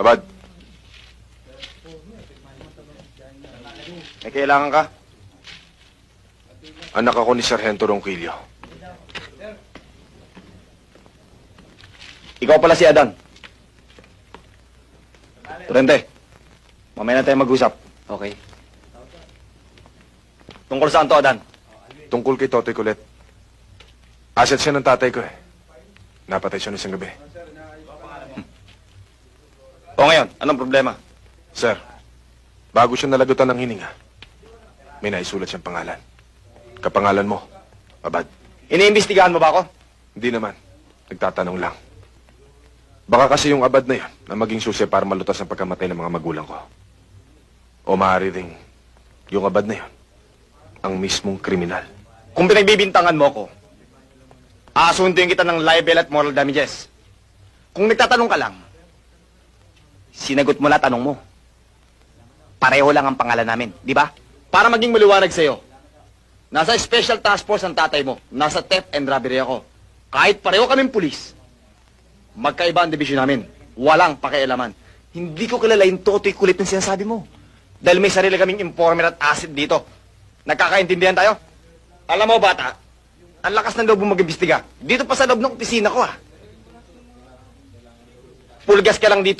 Abad, May kailangan ka? anak ako ni Sargento Ronquillo. Ikaw pala si Adan. Turente, mamaya na tayo mag-usap. Okay. Tungkol saan to, Adan? Tungkol kay Totoy Kulit. Asset siya ng tatay ko eh. Napatay siya ng isang gabi. O ngayon, anong problema? Sir, bago siya nalagutan ng hininga, may naisulat siyang pangalan. Kapangalan mo, Abad. Iniimbestigahan mo ba ako? Hindi naman. Nagtatanong lang. Baka kasi yung abad na yun na maging susi para malutas ang pagkamatay ng mga magulang ko. O maaari ring yung abad na yun ang mismong kriminal. Kung pinagbibintangan mo ko, aasunduin kita ng libel at moral damages. Kung nagtatanong ka lang, sinagot mo na tanong mo. Pareho lang ang pangalan namin, di ba? Para maging maliwanag sa'yo, nasa special task force ang tatay mo, nasa theft and robbery ako. Kahit pareho kaming pulis, magkaiba ang division namin. Walang pakialaman. Hindi ko kilala yung toto'y kulit ng sinasabi mo. Dahil may sarili kaming informer at asset dito. Nagkakaintindihan tayo? Alam mo, bata, ang lakas ng loob mo mag-imbestiga. Dito pa sa loob ng opisina ko, ah. Pulgas ka lang dito.